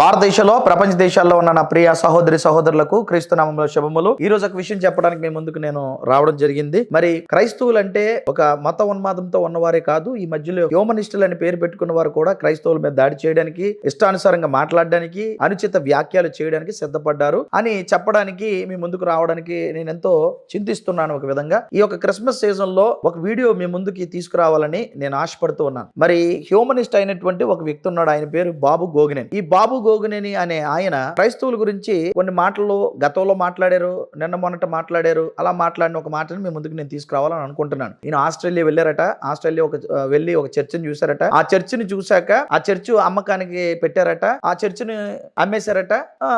భారతదేశంలో ప్రపంచ దేశాల్లో ఉన్న నా ప్రియ సహోదరి సహోదరులకు క్రీస్తునామంలో శుభములు. ఈ రోజు ఒక విషయం చెప్పడానికి మీ ముందుకు నేను రావడం జరిగింది. మరి క్రైస్తవులు అంటే ఒక మత ఉన్మాదంతో ఉన్నవారే కాదు ఈ మధ్యలో హ్యూమనిస్టులు అని పేరు పెట్టుకున్న వారు కూడా క్రైస్తవుల మీద దాడి చేయడానికి ఇష్టానుసారంగా మాట్లాడడానికి అనుచిత వ్యాఖ్యలు చేయడానికి సిద్ధపడ్డారు. అని చెప్పడానికి మీ ముందుకు రావడానికి నేను ఎంతో చింతిస్తున్నాను ఒక విధంగా. ఈ యొక్క క్రిస్మస్ సీజన్లో ఒక వీడియో మీ ముందుకి తీసుకురావాలని నేను ఆశపడుతూ ఉన్నాను. మరి హ్యూమనిస్ట్ అయినటువంటి ఒక వ్యక్తి ఉన్నాడు ఆయన పేరు బాబు గోగినేని. ఈ బాబు గోగినేని అనే ఆయన క్రైస్తవుల గురించి కొన్ని మాటలు గతంలో మాట్లాడారు నిన్న మొన్నట మాట్లాడారు అలా మాట్లాడిన ఒక మాటను మీ ముందుకు నేను తీసుకురావాలని అనుకుంటున్నాను. ఈయన ఆస్ట్రేలియా వెళ్ళారట ఆస్ట్రేలియా ఒక వెళ్ళి ఒక చర్చిని చూసారట ఆ చర్చిని చూశాక ఆ చర్చి అమ్మకానికి పెట్టారట ఆ చర్చిని అమ్మేశారట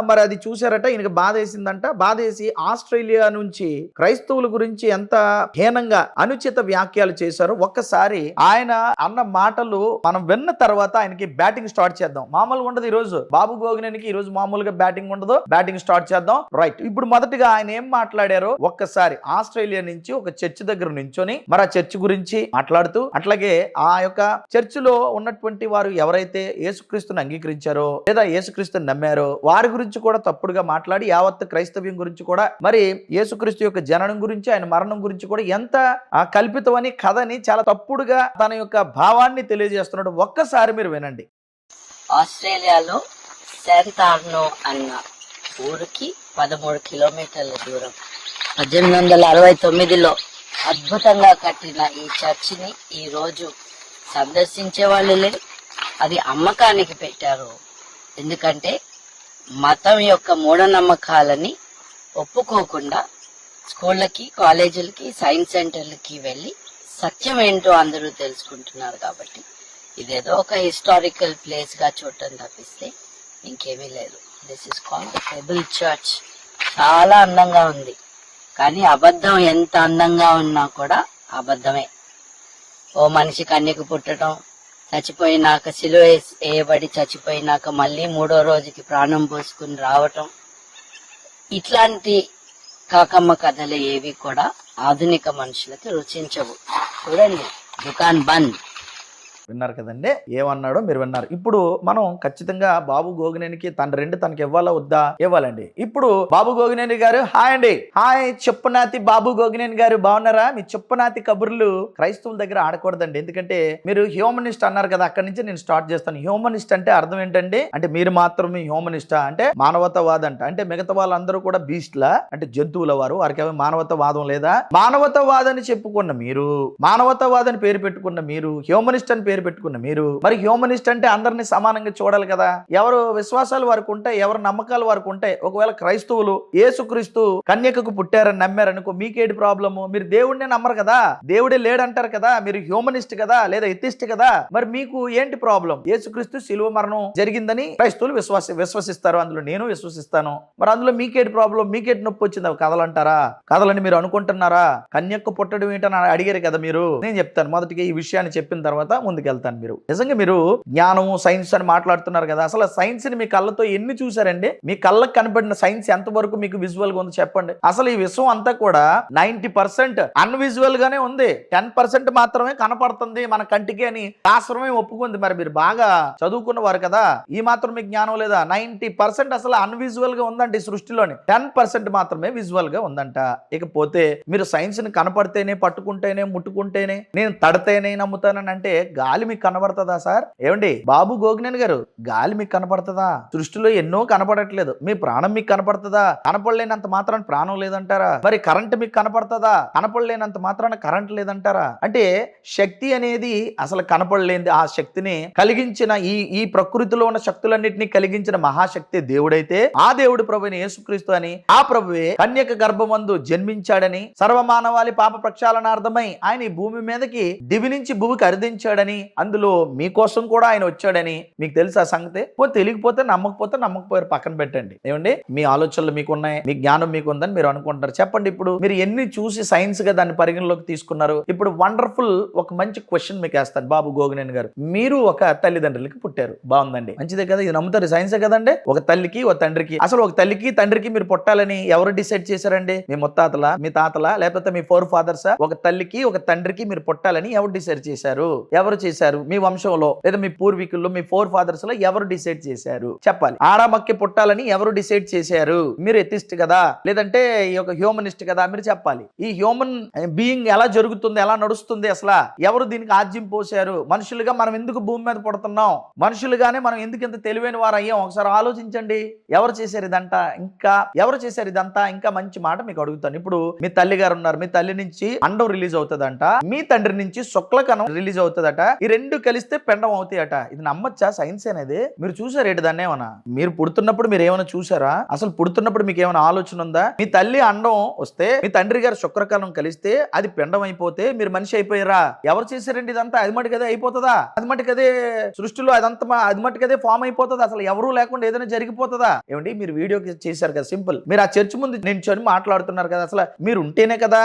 మరి అది చూశారట ఈయనకి బాధ వేసిందంట బాధ వేసి ఆస్ట్రేలియా నుంచి క్రైస్తవుల గురించి ఎంత హీనంగా అనుచిత వ్యాఖ్యలు చేశారు ఒక్కసారి ఆయన అన్న మాటలు మనం విన్న తర్వాత ఆయనకి బ్యాటింగ్ స్టార్ట్ చేద్దాం. మామూలుగా ఉండదు ఈరోజు. బాబు గోగినేనికి ఈ రోజు మామూలుగా బ్యాటింగ్ ఉండదు. బ్యాటింగ్ స్టార్ట్ చేద్దాం. రైట్. ఇప్పుడు మొదటిగా ఆయన ఏం మాట్లాడారో ఒక్కసారి ఆస్ట్రేలియా నుంచి ఒక చర్చ్ దగ్గర నుంచొని మరి ఆ చర్చ్ గురించి మాట్లాడుతూ అట్లాగే ఆ యొక్క చర్చ్లో ఉన్నటువంటి వారు ఎవరైతే యేసుక్రీస్తుని అంగీకరించారో లేదా యేసుక్రీస్తుని నమ్మారో వారి గురించి కూడా తప్పుడుగా మాట్లాడి యావత్ క్రైస్తవ్యం గురించి కూడా మరి యేసుక్రీస్తు యొక్క జననం గురించి ఆయన మరణం గురించి కూడా ఎంత కల్పితమని కథని చాలా తప్పుడుగా తన యొక్క భావాన్ని తెలియజేస్తున్నాడు. ఒక్కసారి మీరు వినండి. ఆస్ట్రేలియాలో శాంతార్నో అన్న ఊరికి పదమూడు కిలోమీటర్ల దూరం. పద్దెనిమిది వందల అరవై తొమ్మిదిలో అద్భుతంగా కట్టిన ఈ చర్చిని ఈ రోజు సందర్శించే వాళ్ళు లేరు. అది అమ్మకానికి పెట్టారు. ఎందుకంటే మతం యొక్క మూఢనమ్మకాలని ఒప్పుకోకుండా స్కూళ్ళకి కాలేజీలకి సైన్స్ సెంటర్లకి వెళ్ళి సత్యం ఏంటో అందరూ తెలుసుకుంటున్నారు కాబట్టి ఇదేదో ఒక హిస్టారికల్ ప్లేస్గా చూడటం తప్పిస్తే ఇంకేమీ లేదు. This is called table church చాలా అందంగా ఉంది. కానీ అబద్ధం ఎంత అందంగా ఉన్నా కూడా అబద్ధమే. ఓ మనిషి కన్యకు పుట్టడం చచ్చిపోయినాక సిలువ వేయబడి చచ్చిపోయినాక మళ్ళీ మూడో రోజుకి ప్రాణం పోసుకుని రావటం. ఇట్లాంటి కాకమ్మ కథలు ఏవి కూడా ఆధునిక మనుషులకి రుచించవు. చూడండి దుకాన్ బంద్. విన్నారు కదండి. ఏమన్నాడో మీరు విన్నారు. ఇప్పుడు మనం ఖచ్చితంగా బాబు గోగినేనికి తన రెండు తనకి ఇవ్వాలా? వద్దా? ఇవ్వాలండి. ఇప్పుడు బాబు గోగినేని గారు హాయ్ అండి. హాయ్ చెప్పునాతి బాబు గోగినేని గారు బాగున్నారా? మీ చెప్పునాతి కబుర్లు క్రైస్తవుల దగ్గర ఆడకూడదండి. ఎందుకంటే మీరు హ్యూమనిస్ట్ అన్నారు కదా అక్కడి నుంచి నేను స్టార్ట్ చేస్తాను. హ్యూమనిస్ట్ అంటే అర్థం ఏంటండి? అంటే మీరు మాత్రమే హ్యూమనిస్టా? అంటే మానవతావాద అంట. అంటే మిగతా వాళ్ళందరూ కూడా బీస్ట్లా? అంటే జంతువుల వారు. వారికి ఏమీ మానవతావాదం లేదా? మానవతావాదని చెప్పుకున్న మీరు మానవతావాదని పేరు పెట్టుకున్న మీరు హ్యూమనిస్ట్ అని పేరు పెట్టుకున్న మీరు. మరి హ్యూమనిస్ట్ అంటే అందరినీ సమానంగా చూడాలి కదా. ఎవరు విశ్వాసాలు వారికి ఉంటాయి ఎవరు నమ్మకాలు వారికి ఉంటాయి. ఒకవేళ క్రైస్తవులు యేసుక్రీస్తు కన్యకకు పుట్టారని నమ్మారనుకో మీకేటి ప్రాబ్లము? మీరు దేవుడినే నమ్మరు కదా. దేవుడే లేడంటారు కదా. మీరు హ్యూమనిస్ట్ కదా లేదా ఎథిస్ట్ కదా. మరి మీకు ఏంటి ప్రాబ్లం యేసుక్రీస్తు శిలువ మరణం జరిగిందని క్రైస్తవులు విశ్వాస విశ్వసిస్తారు. అందులో నేను విశ్వసిస్తాను. మరి అందులో మీకేటి ప్రాబ్లం మీకేటి నొప్పి వచ్చింది? అవి కథలంటారా? కథలని మీరు అనుకుంటున్నారా? కన్యక్క పుట్టడం ఏంటని అడిగారు కదా మీరు. నేను చెప్తాను. మొదటిగా ఈ విషయాన్ని చెప్పిన తర్వాత వెళ్తాను మీరు. నిజంగా మీరు జ్ఞానము సైన్స్ అని మాట్లాడుతున్నారు కదా అసలు సైన్స్ని మీ కళ్ళతో ఎన్ని చూసారండి మీ కళ్ళకు కనబడిన సైన్స్ ఎంత వరకు మీకు విజువల్గా ఉందో చెప్పండి. అసలు ఈ విశ్వం అంతా కూడా నైన్టీ పర్సెంట్ అన్విజువల్ గానే ఉంది. టెన్ పర్సెంట్ మాత్రమే కనపడుతుంది మన కంటికి అని శాస్త్రమే ఒప్పుకుంది. మరి మీరు బాగా చదువుకున్న వారు కదా ఈ మాత్రం మీకు జ్ఞానం లేదా? నైన్టీ పర్సెంట్ అసలు అన్విజువల్గా ఉందండి ఈ సృష్టిలోని. టెన్ పర్సెంట్ మాత్రమే విజువల్గా ఉందంట. ఇకపోతే మీరు సైన్స్ని కనపడితేనే పట్టుకుంటేనే ముట్టుకుంటేనే నేను తడితేనే నమ్ముతానని అంటే గాలి మీకు కనబడుతుందా సార్? ఏమండి బాబు గోగినేని గారు గాలి మీకు కనపడుతుందా సృష్టిలో ఎన్నో కనపడట్లేదు. మీ ప్రాణం మీకు కనపడుతుందా? కనపడలేనంత మాత్రాన ప్రాణం లేదంటారా? మరి కరెంట్ మీకు కనపడుతుందా? కనపడలేనంత మాత్రాన కరెంట్ లేదంటారా? అంటే శక్తి అనేది అసలు కనపడలేంది ఆ శక్తిని కలిగించిన ఈ ఈ ప్రకృతిలో ఉన్న శక్తులన్నింటినీ కలిగించిన మహాశక్తి దేవుడైతే ఆ దేవుడు ప్రభుని యేసుక్రీస్తు అని ఆ ప్రభువే కన్యక గర్భమందు జన్మించాడని సర్వమానవాళి పాప ప్రక్షాళనార్థమై ఆయన ఈ భూమి మీదకి దివి నుంచి భూమికి అరిదించాడని అందులో మీకోసం కూడా ఆయన వచ్చాడని మీకు తెలుసా సంగతి? పోతే తెలియకపోతే నమ్మకపోతే నమ్మకపోయారు పక్కన పెట్టండి. ఏమండి? మీ ఆలోచనలు మీకు ఉన్నాయి మీ జ్ఞానం మీకు ఉందని మీరు అనుకుంటారు చెప్పండి ఇప్పుడు మీరు ఎన్ని చూసి సైన్స్గా దాన్ని పరిగణలోకి తీసుకున్నారు? ఇప్పుడు వండర్ఫుల్ ఒక మంచి క్వశ్చన్ మీకు వేస్తాను బాబు గోగినేని గారు. మీరు ఒక తల్లిదండ్రులకి పుట్టారు. బాగుందండి. మంచిదే కదా ఇది నమ్ముతారు సైన్సే కదండి? ఒక తల్లికి ఒక తండ్రికి. అసలు ఒక తల్లికి తండ్రికి మీరు పుట్టాలని ఎవరు డిసైడ్ చేశారండి? మీ ముత్తాతల మీ తాతల లేకపోతే మీ ఫోర్ ఫాదర్సా? ఒక తల్లికి ఒక తండ్రికి మీరు పుట్టాలని ఎవరు డిసైడ్ చేశారు? ఎవరు చేశారు? మీ వంశంలో లేదా మీ పూర్వీకుల్లో మీ ఫోర్ ఫాదర్స్లో ఎవరు డిసైడ్ చేశారు? చెప్పాలి. ఆడమక్కి పుట్టాలని ఎవరు డిసైడ్ చేశారు? మీరు ఎథిస్ట్ కదా? లేదంటే ఈ యొక్క హ్యూమనిస్ట్ కదా? మీరు చెప్పాలి. ఈ హ్యూమన్ బీయింగ్ ఎలా జరుగుతుంది? ఎలా నడుస్తుంది అసలు? ఎవరు దీనికి ఆజ్యం పోశారు? మనుషులుగా మనం ఎందుకు భూమి మీద పుడుతున్నాం? మనుషులుగానే మనం ఎందుకు ఇంత తెలివైన వారు అయ్యాం? ఒకసారి ఆలోచించండి. ఎవరు చేశారు ఇదంతా? ఇంకా ఎవరు చేశారు ఇదంతా? ఇంకా మంచి మాట మీకు అడుగుతాను. ఇప్పుడు మీ తల్లి గారు ఉన్నారు. మీ తల్లి నుంచి అండం రిలీజ్ అవుతుందంట. మీ తండ్రి నుంచి శుక్లకణం రిలీజ్ అవుతుందట. ఈ రెండు కలిస్తే పెండం అవుతాయట. ఇది నమ్మొచ్చా? సైన్స్ అనేది. మీరు చూసారు ఏంటి దాన్ని ఏమన్నా? మీరు పుడుతున్నప్పుడు మీరు ఏమైనా చూసారా? అసలు పుడుతున్నప్పుడు మీకు ఏమైనా ఆలోచన ఉందా? మీ తల్లి అండం వస్తే మీ తండ్రి గారు శుక్రకాలం కలిస్తే అది పెండం అయిపోతే మీరు మనిషి అయిపోయారా ఎవరు చేశారండి ఇదంతా? అది మటుకు అయిపోతుందా? అది మటుకు సృష్టిలో అదంతా అది మటుకు ఫామ్ అయిపోతుందా? అసలు ఎవరు లేకుండా ఏదైనా జరిగిపోతుందా? ఏమండి మీరు వీడియో చేశారు కదా సింపుల్. మీరు ఆ చర్చ్ ముందు నించొని మాట్లాడుతున్నారు కదా అసలు మీరు ఉంటేనే కదా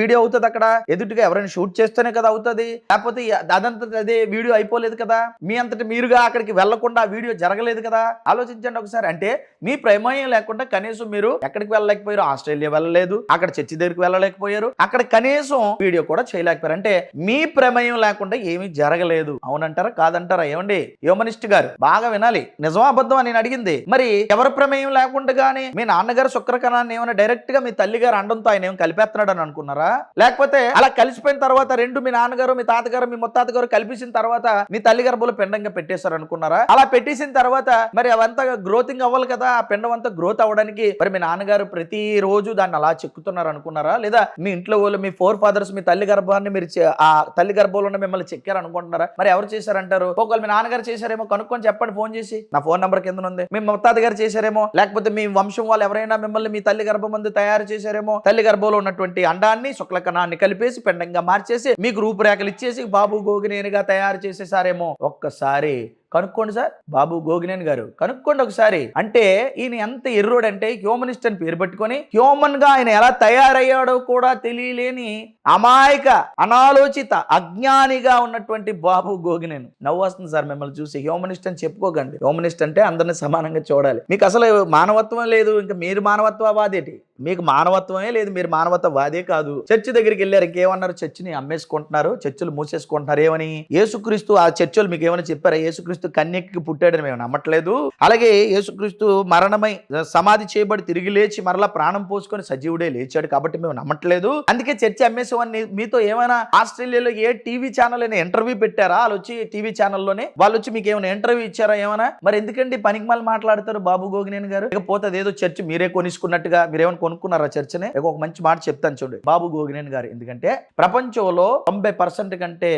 వీడియో అవుతుంది అక్కడ. ఎదుటిగా ఎవరైనా షూట్ చేస్తేనే కదా అవుతుంది. లేకపోతే అదంతా అది వీడియో అయిపోలేదు కదా. మీ అంతటి మీరుగా అక్కడికి వెళ్ళకుండా వీడియో జరగలేదు కదా. ఆలోచించండి ఒకసారి. అంటే మీ ప్రమేయం లేకుండా కనీసం మీరు ఎక్కడికి వెళ్ళలేకపోయారు? ఆస్ట్రేలియా వెళ్ళలేదు అక్కడ చర్చి దగ్గరికి వెళ్ళలేకపోయారు అక్కడ కనీసం వీడియో కూడా చేయలేకపోయారు. అంటే మీ ప్రమేయం లేకుండా ఏమీ జరగలేదు. అవునంటారా? కాదంటారా? ఏమండి? హ్యూమనిస్ట్ గారు బాగా వినాలి. నిజమా అబద్ధం అని నేను అడిగింది. మరి ఎవరి ప్రమేయం లేకుండా గానీ మీ నాన్నగారు శుక్రకణాన్ని ఏమైనా డైరెక్ట్గా మీ తల్లి గారు అండంతో ఆయన ఏం కలిపేస్తున్నాడు అని అనుకున్నారా? లేకపోతే అలా కలిసిపోయిన తర్వాత రెండు మీ నాన్నగారు మీ తాతగారు మీ ముత్తాత గారు కల్పించిన తర్వాత మీ తల్లి గర్భంలో పిండంగా పెట్టేశారు అనుకున్నారా అలా పెట్టేసిన తర్వాత మరి అవంతా గ్రోతింగ్ అవ్వాలి కదా ఆ పిండం అంతా గ్రోత్ అవ్వడానికి మరి మీ నాన్నగారు ప్రతి రోజు దాన్ని అలా చెక్కుతున్నారు అనుకున్నారా లేదా మీ ఇంట్లో వాళ్ళు మీ ఫోర్ ఫాదర్స్ మీ తల్లి గర్భాన్ని మీరు ఆ తల్లి గర్భంలో ఉన్న మిమ్మల్ని చెక్కారు అనుకుంటున్నారా మరి ఎవరు చేశారంటారు? ఒకవేళ మీ నాన్నగారు చేశారేమో కనుక్కొని చెప్పండి ఫోన్ చేసి. నా ఫోన్ నంబర్ కింద ఉంది. మీ ముత్తాత గారు చేశారేమో లేకపోతే మీ వంశం వాళ్ళు ఎవరైనా మిమ్మల్ని మీ తల్లి గర్భం ముందు తయారు చేశారేమో తల్లి గర్భంలో ఉన్నటువంటి అండాన్ని శుక్లకణాన్ని కలిపేసి పెండంగా మార్చేసి మీకు రూపురేఖలు ఇచ్చేసి బాబు గోగినేనిగా తయారు చేసేసారేమో. ఒక్కసారి కనుక్కోండి సార్. బాబు గోగినేని గారు కనుక్కోండి ఒకసారి. అంటే ఈయన ఎంత ఎర్రోడు అంటే హ్యూమనిస్ట్ అని పేరు పెట్టుకొని హ్యూమన్గా ఆయన ఎలా తయారయ్యాడో కూడా తెలియలేని అమాయక అనాలోచిత అజ్ఞానిగా ఉన్నటువంటి బాబు గోగినేని. నవ్వు వస్తుంది సార్ మిమ్మల్ని చూసి. హ్యూమనిస్ట్ అని చెప్పుకోకండి. హ్యూమనిస్ట్ అంటే అందరిని సమానంగా చూడాలి. మీకు అసలు మానవత్వం లేదు. ఇంకా మీరు మానవత్వవాదేటి మీకు మానవత్వమే లేదు. మీరు మానవత్వవాదే కాదు. చర్చి దగ్గరికి వెళ్ళారు. ఇంకేమన్నారు? చర్చిని అమ్మేసుకుంటున్నారు. చర్చిలు మూసేసుకుంటున్నారు. ఏమని? యేసుక్రీస్తు ఆ చర్చలు మీకు ఏమైనా చెప్పారా? యేసుక్రీస్తు కన్యకి పుట్టాడని మేము నమ్మట్లేదు. అలాగే యేసుక్రీస్తు మరణమై సమాధి చేయబడి తిరిగి లేచి మరలా ప్రాణం పోసుకొని సజీవుడే లేచాడు కాబట్టి మేము నమ్మట్లేదు. అందుకే చర్చి అమ్మేసేవాడిని మీతో ఏమైనా ఆస్ట్రేలియాలో ఏ టీవీ ఛానల్ అయినా ఇంటర్వ్యూ పెట్టారా? వాళ్ళు వచ్చి టీవీ ఛానల్లోనే వాళ్ళు వచ్చి మీకు ఏమైనా ఇంటర్వ్యూ ఇచ్చారా ఏమైనా? మరి ఎందుకండి పనికి మళ్ళీ మాట్లాడతారు బాబు గోగినేని గారు? ఇకపోతే అదేదో చర్చ్ మీరే కొనుక్కున్నట్టుగా మీరేమైనా కొనుక్కున్నారా చర్చనే? ఒక మంచి మాట చెప్తాను చూడండి బాబు గోగినేని గారు ఎందుకంటే ప్రపంచంలో తొంభై పర్సెంట్ కంటే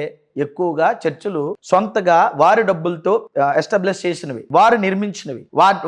ఎక్కువగా చర్చిలు సొంతగా వారి డబ్బులతో ఎస్టాబ్లిష్ చేసినవి వారు నిర్మించినవి.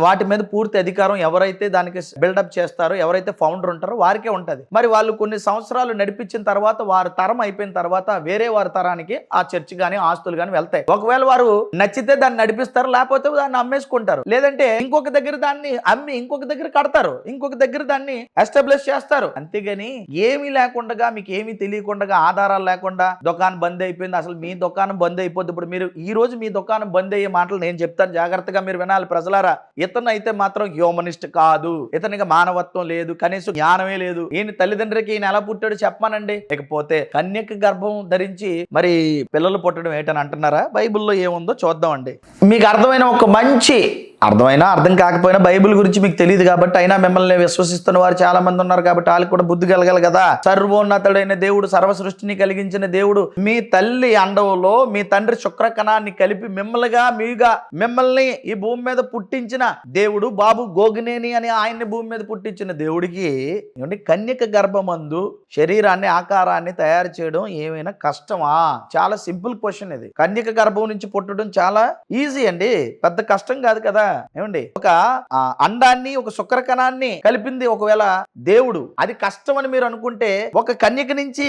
వాటి మీద పూర్తి అధికారం ఎవరైతే దానికి బిల్డప్ చేస్తారో ఎవరైతే ఫౌండర్ ఉంటారో వారికే ఉంటది. మరి వాళ్ళు కొన్ని సంవత్సరాలు నడిపించిన తర్వాత వారి తరం అయిపోయిన తర్వాత వేరే వారి తరానికి ఆ చర్చి కానీ ఆస్తులు కానీ వెళ్తాయి. ఒకవేళ వారు నచ్చితే దాన్ని నడిపిస్తారు లేకపోతే దాన్ని అమ్మేసుకుంటారు. లేదంటే ఇంకొక దగ్గర దాన్ని అమ్మి ఇంకొక దగ్గర కడతారు. ఇంకొక దగ్గర దాన్ని ఎస్టాబ్లిష్ చేస్తారు. అంతేగాని ఏమీ లేకుండా మీకు ఏమీ తెలియకుండా ఆధారాలు లేకుండా దుకాణం బంద్ అయిపోయింది అసలు మీ దుకాణం బంద్ అయిపోద్ది. ఇప్పుడు మీరు ఈ రోజు మీ దుకాణం బంద్ అయ్యే మాటలు నేను చెప్తాను. జాగ్రత్తగా మీరు వినాలి ప్రజలారా. ఇతను అయితే మాత్రం హ్యూమనిస్ట్ కాదు. ఇతనికి మానవత్వం లేదు. కనీసం జ్ఞానమే లేదు. ఈయన తల్లిదండ్రికి ఈయన ఎలా పుట్టాడు చెప్పమానండి. లేకపోతే కన్యక గర్భం ధరించి మరి పిల్లలు పుట్టడం ఏంటని అంటున్నారా? బైబిల్లో ఏముందో చూద్దామండి. మీకు అర్థమైన ఒక మంచి అర్థమైనా అర్థం కాకపోయినా బైబిల్ గురించి మీకు తెలియదు కాబట్టి అయినా మిమ్మల్ని విశ్వసిస్తున్న వారు చాలా మంది ఉన్నారు కాబట్టి వాళ్ళకి కూడా బుద్ధి కలగాలి కదా. సర్వోన్నతుడైన దేవుడు సర్వ సృష్టిని కలిగించిన దేవుడు మీ తల్లి అండవులో మీ తండ్రి శుక్రకణాన్ని కలిపి మిమ్మల్నిగా మీగా మిమ్మల్ని ఈ భూమి మీద పుట్టించిన దేవుడు బాబు గోగినేని అని ఆయన్ని భూమి మీద పుట్టించిన దేవుడికి ఏమండి? కన్యక గర్భమందు శరీరాన్ని ఆకారాన్ని తయారు చేయడం ఏమైనా కష్టమా? చాలా సింపుల్ క్వశ్చన్ ఇది. కన్యక గర్భం నుంచి పుట్టడం చాలా ఈజీ అండి. పెద్ద కష్టం కాదు కదా. ఏమండి? ఒక ఆ, అండాన్ని ఒక శుక్రకణాన్ని కలిపింది ఒకవేళ దేవుడు. అది కష్టం అని మీరు అనుకుంటే ఒక కన్యక నుంచి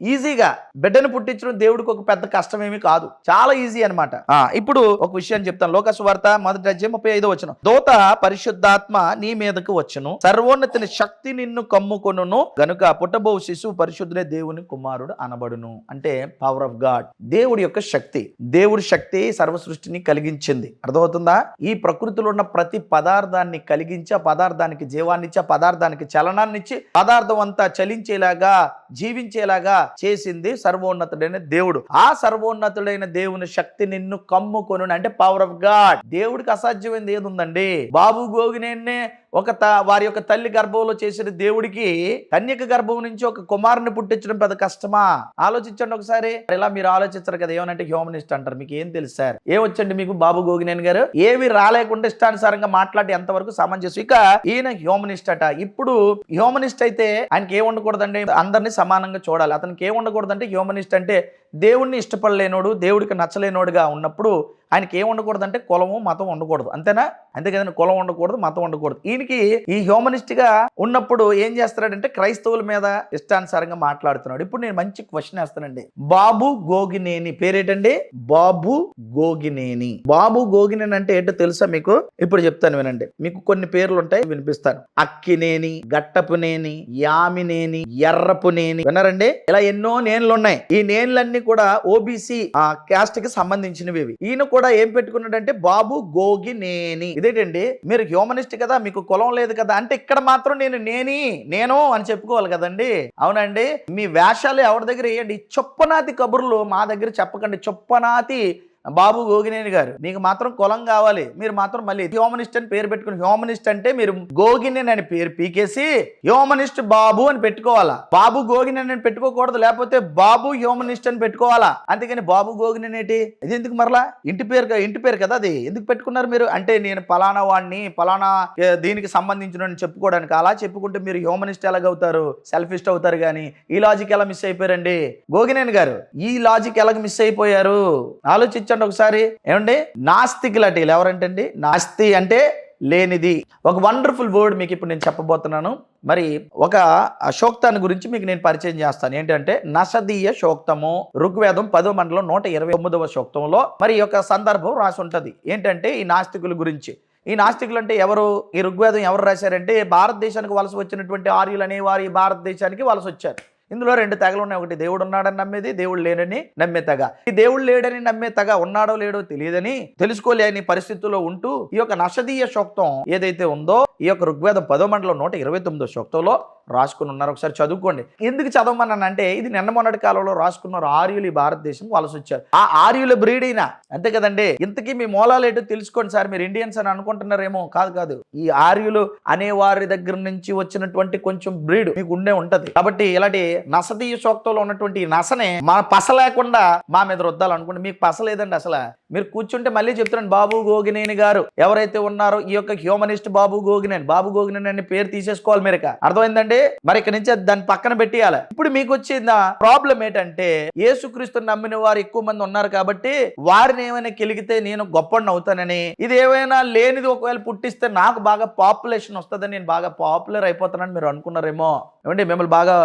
ఈజీగా బిడ్డను పుట్టించడం దేవుడికి ఒక పెద్ద కష్టం ఏమీ కాదు. చాలా ఈజీ అనమాట ఇప్పుడు ఒక విషయం చెప్తాను. లోకసు వార్త మొదటి అధ్యాయం ముప్పై ఐదో వచ్చిన దోత పరిశుద్ధాత్మ నీ మీదకు వచ్చును. సర్వోన్నతిని శక్తి నిన్ను కమ్ముకొనును. గనుక పుట్టబో శిశువు పరిశుద్ధులే దేవుని కుమారుడు అనబడును. అంటే పవర్ ఆఫ్ గాడ్ దేవుడి యొక్క శక్తి. దేవుడి శక్తి సర్వ సృష్టిని కలిగించింది. అర్థమవుతుందా? ఈ ప్రకృతిలో ఉన్న ప్రతి పదార్థాన్ని కలిగించి ఆ పదార్థానికి జీవాన్నిచ్చి ఆ పదార్థానికి చలనాన్నిచ్చి పదార్థం అంతా చలించేలాగా జీవించేలాగా చేసింది సర్వోన్నతుడైన దేవుడు. ఆ సర్వోన్నతుడైన దేవుని శక్తి నిన్ను కమ్ముకొను అంటే పవర్ ఆఫ్ గాడ్ దేవుడికి అసాధ్యమైనది ఏది ఉందండి? బాబు గోగినేనే ఒక త వారి యొక్క తల్లి గర్భంలో చేసిన దేవుడికి కన్యక గర్భం నుంచి ఒక కుమారుని పుట్టించడం పెద్ద కష్టమా? ఆలోచించండి ఒకసారి. ఇలా మీరు ఆలోచించరు కదా ఏమనంటే హ్యూమనిస్ట్ అంటారు. మీకు ఏం తెలుసు సార్? ఏమొచ్చండి మీకు బాబు గోగినేని గారు? ఏవి రాలేకుండా ఇష్టానుసారంగా మాట్లాడి ఎంతవరకు సమంజసం? ఇక ఈయన హ్యూమనిస్ట్ అట. ఇప్పుడు హ్యూమనిస్ట్ అయితే ఆయనకి ఏం ఉండకూడదండి? అందరినీ సమానంగా చూడాలి. అతను అతనికి ఏం ఉండకూడదంటే హ్యూమనిస్ట్ అంటే దేవుణ్ణి ఇష్టపడలేనోడు దేవుడికి నచ్చలేనోడుగా ఉన్నప్పుడు ఆయనకి ఏం ఉండకూడదంటే కులము మతం ఉండకూడదు. అంతేనా? అంతే కదండి కులం ఉండకూడదు మతం ఉండకూడదు. ఈయనకి ఈ హ్యూమనిస్ట్గా ఉన్నప్పుడు ఏం చేస్తాడంటే క్రైస్తవుల మీద ఇష్టానుసారంగా మాట్లాడుతున్నాడు. ఇప్పుడు నేను మంచి క్వశ్చన్ వేస్తానండి. బాబు గోగినేని పేరేటండి? బాబు గోగినేని. బాబు గోగినేని అంటే ఏంటో తెలుసా మీకు? ఇప్పుడు చెప్తాను వినండి. మీకు కొన్ని పేర్లు ఉంటాయి వినిపిస్తాను. అక్కినేని గట్టపునేని యామినేని ఎర్రపునేని. విన్నారండి? ఇలా ఎన్నో నేన్లు ఉన్నాయి ఈ నేన్లన్నీ కూడా ఓబీసీ క్యాస్ట్కి సంబంధించినవి ఇవి. ఈయన కూడా ఏం పెట్టుకున్నాడంటే బాబు గోగి నేని. ఇదేంటండి? మీరు హ్యూమనిస్ట్ కదా మీకు కులం లేదు కదా అంటే ఇక్కడ మాత్రం నేను నేని నేను అని చెప్పుకోవాలి కదండి. అవునండి? మీ వేషాలు ఎవరి దగ్గర వేయండి? చొప్పనాతి కబుర్లు మా దగ్గర చెప్పకండి. చొప్పనాతి బాబు గోగినేని గారు మీకు మాత్రం కులం కావాలి. మీరు మాత్రం మళ్ళీ హ్యూమనిస్ట్ అని పేరు పెట్టుకుని హ్యూమనిస్ట్ అంటే మీరు గోగినేని అని పేరు పీకేసి హ్యూమనిస్ట్ బాబు అని పెట్టుకోవాలా. బాబు గోగినేని అని పెట్టుకోకూడదు లేకపోతే బాబు హ్యూమనిస్ట్ అని పెట్టుకోవాలా. అంతేగాని బాబు గోగినేని ఏంటి? ఇది ఎందుకు మరలా? ఇంటి పేరు ఇంటి పేరు కదా అది. ఎందుకు పెట్టుకున్నారు మీరు? అంటే నేను పలానా వాడిని పలానా దీనికి సంబంధించిన చెప్పుకోవడానికి అలా చెప్పుకుంటే మీరు హ్యూమనిస్ట్ ఎలాగవుతారు సెల్ఫిస్ట్ అవుతారు కానీ ఈ లాజిక్ ఎలా మిస్ అయిపోయారండి? గోగినేని గారు ఈ లాజిక్ ఎలాగ మిస్ అయిపోయారు? గమనించండి ఒకసారి. ఏమండి? నాస్తికులటి ఎవరంటండి? నాస్తి అంటే లేనిది. ఒక వండర్ఫుల్ వర్డ్ మీకు ఇప్పుడు నేను చెప్పబోతున్నాను. మరి ఒక శోక్తాన్ని గురించి మీకు నేను పరిచయం చేస్తాను. ఏంటంటే నసదీయ శోక్తము. ఋగ్వేదం పదో మండలం నూట ఇరవై తొమ్మిదవ శోక్తంలో మరి ఈ యొక్క సందర్భం రాసి ఉంటుంది. ఏంటంటే ఈ నాస్తికుల గురించి. ఈ నాస్తికులు అంటే ఎవరు? ఈ ఋగ్వేదం ఎవరు రాశారంటే భారతదేశానికి వలస వచ్చినటువంటి ఆర్యులు అనేవారు ఈ భారతదేశానికి వలస వచ్చారు. ఇందులో రెండు తెగలు ఉన్నాయి. ఒకటి దేవుడు ఉన్నాడని నమ్మేది దేవుడు లేడని నమ్మే తెగ ఈ దేవుడు లేడని నమ్మే తెగ ఉన్నాడో లేడో తెలియదని తెలుసుకోలేని పరిస్థితుల్లో ఉంటూ ఈ యొక్క నషదీయ శోక్తం ఏదైతే ఉందో ఈ యొక్క ఋగ్వేదం పదో మండలం నూట ఇరవై తొమ్మిదో శోక్తంలో రాసుకుని ఉన్నారు. ఒకసారి చదువుకోండి. ఎందుకు చదవమన్నాను అంటే ఇది నిన్న మొన్నటి కాలంలో రాసుకున్నారు ఆర్యులు ఈ భారతదేశం వలస వచ్చారు. ఆ ఆర్యుల బ్రీడ్ అయినా అంతే కదండి? ఇంతకీ మీ మూలాలు ఏంటో తెలుసుకోండి సార్. మీరు ఇండియన్స్ అని అనుకుంటున్నారేమో? కాదు కాదు. ఈ ఆర్యులు అనే వారి దగ్గర నుంచి వచ్చినటువంటి కొంచెం బ్రీడ్ మీకు ఉండే ఉంటది. కాబట్టి ఇలాంటి నసతీయ సోక్తంలో ఉన్నటువంటి ఈ నసనే మా పస లేకుండా మా మీద రుద్దాలనుకోండి మీకు పస లేదండి అసలు. మీరు కూర్చుంటే మళ్ళీ చెప్తున్నాను బాబు గోగినేని గారు ఎవరైతే ఉన్నారో ఈ యొక్క హ్యూమనిస్ట్ బాబు గోగినేని బాబు గోగినేని అనే పేరు తీసేసుకోవాలి మీరు ఇక. అర్థమైందండి? మరి ఇక్కడి నుంచి దాన్ని పక్కన పెట్టేయాలి. ఇప్పుడు మీకు వచ్చిన ప్రాబ్లం ఏంటంటే యేసుక్రీస్తు నమ్మిన వారు ఎక్కువ మంది ఉన్నారు కాబట్టి వారిని ఏమైనా కెలిగితే నేను గొప్పని అవుతానని ఇది ఏమైనా లేనిది ఒకవేళ పుట్టిస్తే నాకు బాగా పాపులేషన్ వస్తుందని నేను బాగా పాపులర్ అయిపోతానని మీరు అనుకున్నారేమో. ఏమంటే మిమ్మల్ని బాగా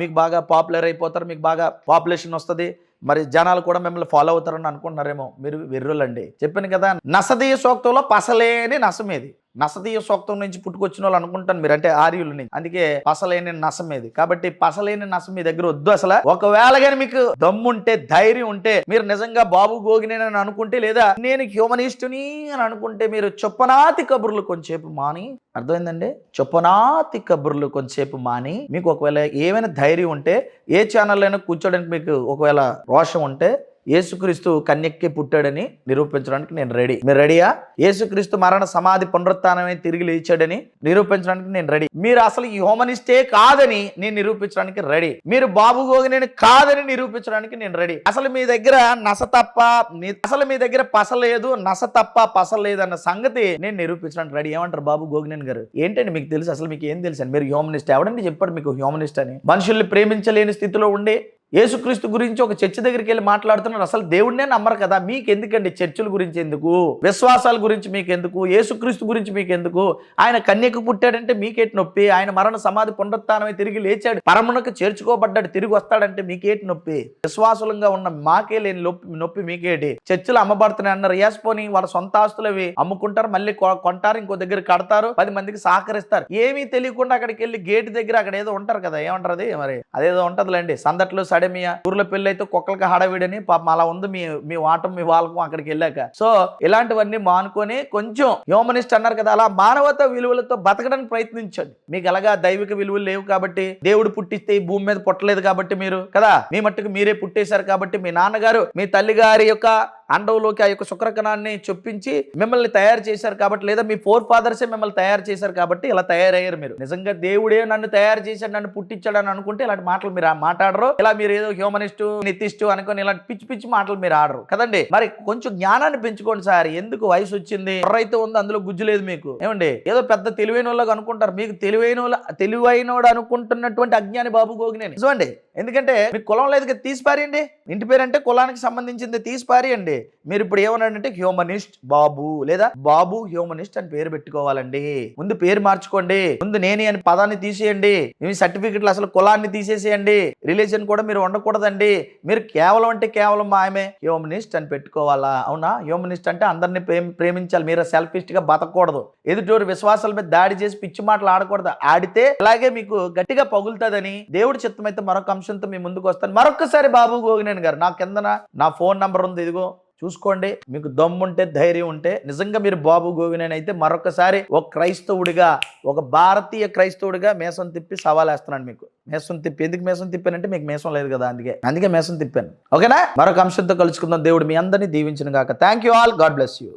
మీకు బాగా పాపులర్ అయిపోతారు మీకు బాగా పాపులేషన్ వస్తుంది. మరి జనాలు కూడా మిమ్మల్ని ఫాలో అవుతారని అనుకుంటున్నారేమో మీరు వెర్రులండి. చెప్పాను కదా నసదీయ సోక్తంలో పసలేని నసమేది. నసదీయ సూక్తం నుంచి పుట్టుకొచ్చిన వాళ్ళు అనుకుంటాను మీరు అంటే ఆర్యులని అందుకే పసలేని నసమేది. కాబట్టి పసలేని నసం మీ దగ్గర వద్దు అసలు. ఒకవేళ కానీ మీకు దమ్ముంటే ధైర్యం ఉంటే మీరు నిజంగా బాబు గోగినేనని అనుకుంటే లేదా నేను హ్యూమనిస్టుని అని అనుకుంటే మీరు చొప్పనాతి కబుర్లు కొంచెంసేపు మాని. అర్థమైందండి? చొప్పనాతి కబుర్లు కొంచెంసేపు మాని. మీకు ఒకవేళ ఏమైనా ధైర్యం ఉంటే ఏ ఛానల్ అయినా కూర్చోడానికి మీకు ఒకవేళ రోషం ఉంటే యేసుక్రీస్తు కన్యక్కి పుట్టాడని నిరూపించడానికి నేను రెడీ. మీరు రెడీయా? యేసుక్రీస్తు మరణ సమాధి పునరుత్నమే తిరిగి లేచాడని నిరూపించడానికి నేను రెడీ. మీరు అసలు ఈ హోమనిస్టే కాదని నేను నిరూపించడానికి రెడీ. మీరు బాబు గోగినేని కాదని నిరూపించడానికి నేను రెడీ. అసలు మీ దగ్గర నస తప్ప మీ- అసలు మీ దగ్గర పస లేదు నస తప్ప పస లేదన్న సంగతి నేను నిరూపించడానికి రెడీ. ఏమంటారు బాబు గోగినేని గారు? ఏంటండి మీకు తెలుసు? అసలు మీకు ఏం తెలుసు మీరు హ్యూమనిస్ట్ ఎవడండి చెప్పాడు మీకు హ్యూమనిస్ట్ అని? మనుషుల్ని ప్రేమించలేని స్థితిలో ఉండి యేసుక్రీస్తు గురించి ఒక చర్చి దగ్గరికి వెళ్ళి మాట్లాడుతున్నారు అసలు దేవుడినే నమ్మరు కదా. మీకు ఎందుకండి చర్చిల గురించి ఎందుకు? విశ్వాసాల గురించి మీకు ఎందుకు యేసుక్రీస్తు గురించి మీకు ఎందుకు ఆయన కన్యకు పుట్టాడంటే మీకేటి నొప్పి? ఆయన మరణ సమాధి పునరుత్నమై తిరిగి లేచాడు. పరమునకు చేర్చుకోబడ్డాడు తిరిగి వస్తాడంటే మీకేటి నొప్పి? విశ్వాసులంగా ఉన్న మాకే లేని నొప్పి నొప్పి మీకేటి? చర్చిలు అమ్మబడుతున్నాయి అన్నారు yes పోనీ వాళ్ళ సొంత ఆస్తులు అవి అమ్ముకుంటారు మళ్ళీ కొ- కొంటారు ఇంకో దగ్గర కడతారు పది మందికి సహకరిస్తారు. ఏమీ తెలియకుండా అక్కడికి వెళ్ళి గేట్ దగ్గర అక్కడ ఏదో ఉంటారు కదా. ఏమంటారు అది? మరి అదేదో ఉంటదిలేండి. సందట్లో సడే ఊర్ల ఊర్లో అయితే కుక్కలకి హడవిడని పాపం అలా ఉంది మీ మీ వాటం మీ వాళ్ళకం అక్కడికి వెళ్ళాక. సో ఇలాంటివన్నీ మానుకొని కొంచెం హ్యూమనిస్ట్ అన్నారు కదా అలా మానవత విలువలతో బతకడానికి ప్రయత్నించండి. మీకు ఎలాగా దైవిక విలువలు లేవు కాబట్టి దేవుడు పుట్టిస్తే ఈ భూమి మీద పుట్టలేదు కాబట్టి మీరు కదా? మీ మట్టుకు మీరే పుట్టేశారు కాబట్టి మీ నాన్నగారు మీ తల్లిగారి యొక్క అండవులోకి ఆ యొక్క శుక్రకణాన్ని చొప్పించి మిమ్మల్ని తయారు చేశారు కాబట్టి లేదా మీ ఫోర్ ఫాదర్సే మిమ్మల్ని తయారు చేశారు కాబట్టి ఇలా తయారయ్యారు మీరు. నిజంగా దేవుడే నన్ను తయారు చేశాడు నన్ను పుట్టించాడు అని అనుకుంటే ఇలాంటి మాటలు మీరు మాట్లాడరు. ఇలా మీరు ఏదో హ్యూమనిస్ట్ నితిస్ట్ అనుకొని ఇలాంటి పిచ్చి పిచ్చి మాటలు మీరు ఆడరు. కదండి? మరి కొంచెం జ్ఞానాన్ని పెంచుకోండి సార్. ఎందుకు వయసు వచ్చింది? ఎవరైతే ఉంది అందులో గుజ్జు లేదు మీకు. ఏమండి? ఏదో పెద్ద తెలివైన వాళ్ళకి అనుకుంటారు. మీకు తెలివైన వాళ్ళ తెలివైనోడు అనుకుంటున్నటువంటి అజ్ఞాని బాబు గోగినేని నిజమండి? ఎందుకంటే మీకు కులం లేదు కదా తీసి పారేయండి ఇంటి పేరు అంటే కులానికి సంబంధించింది తీసి పారేయండి మీరు ఇప్పుడు ఏమన్నాడంటే హ్యూమనిస్ట్ బాబు లేదా బాబు హ్యూమనిస్ట్ అని పేరు పెట్టుకోవాలండి. ముందు పేరు మార్చుకోండి. ముందు నేనే అని పదాన్ని తీసేయండి. మీ సర్టిఫికెట్లు అసలు కులాన్ని తీసేసేయండి. రిలీజన్ కూడా మీరు ఉండకూడదండి. మీరు కేవలం అంటే కేవలం ఆమె హ్యూమనిస్ట్ అని పెట్టుకోవాలా? అవునా? హ్యూమనిస్ట్ అంటే అందరిని ప్రేమ ప్రేమించాలి. మీరు సెల్ఫిస్ట్గా బతకూడదు. ఎదుటోరు విశ్వాసాల మీద దాడి చేసి పిచ్చి మాటలు ఆడకూడదు. ఆడితే అలాగే మీకు గట్టిగా పగులుతుందని దేవుడి చిత్తమైతే మరొక అంశంతో మీ ముందుకు వస్తాను. మరొకసారి బాబు గోగినేని గారు నా కిందన నా ఫోన్ నంబర్ ఉంది ఇదిగో. చూసుకోండి. మీకు దమ్ముంటే ధైర్యం ఉంటే నిజంగా మీరు బాబు గోవినేని మరొకసారి ఒక క్రైస్తవుడిగా ఒక భారతీయ క్రైస్తవుడిగా మేసం తిప్పి సవాలేస్తున్నాను మీకు. మేసం తిప్పి ఎందుకు మేసం తిప్పానంటే మీకు మేసం లేదు కదా అందుకే. అందుకే మేసం తిప్పాను. ఓకేనా? మరొక అంశంతో కలుసుకుందాం. దేవుడు మీ అందరినీ దీవించిన కాక thank you all God bless you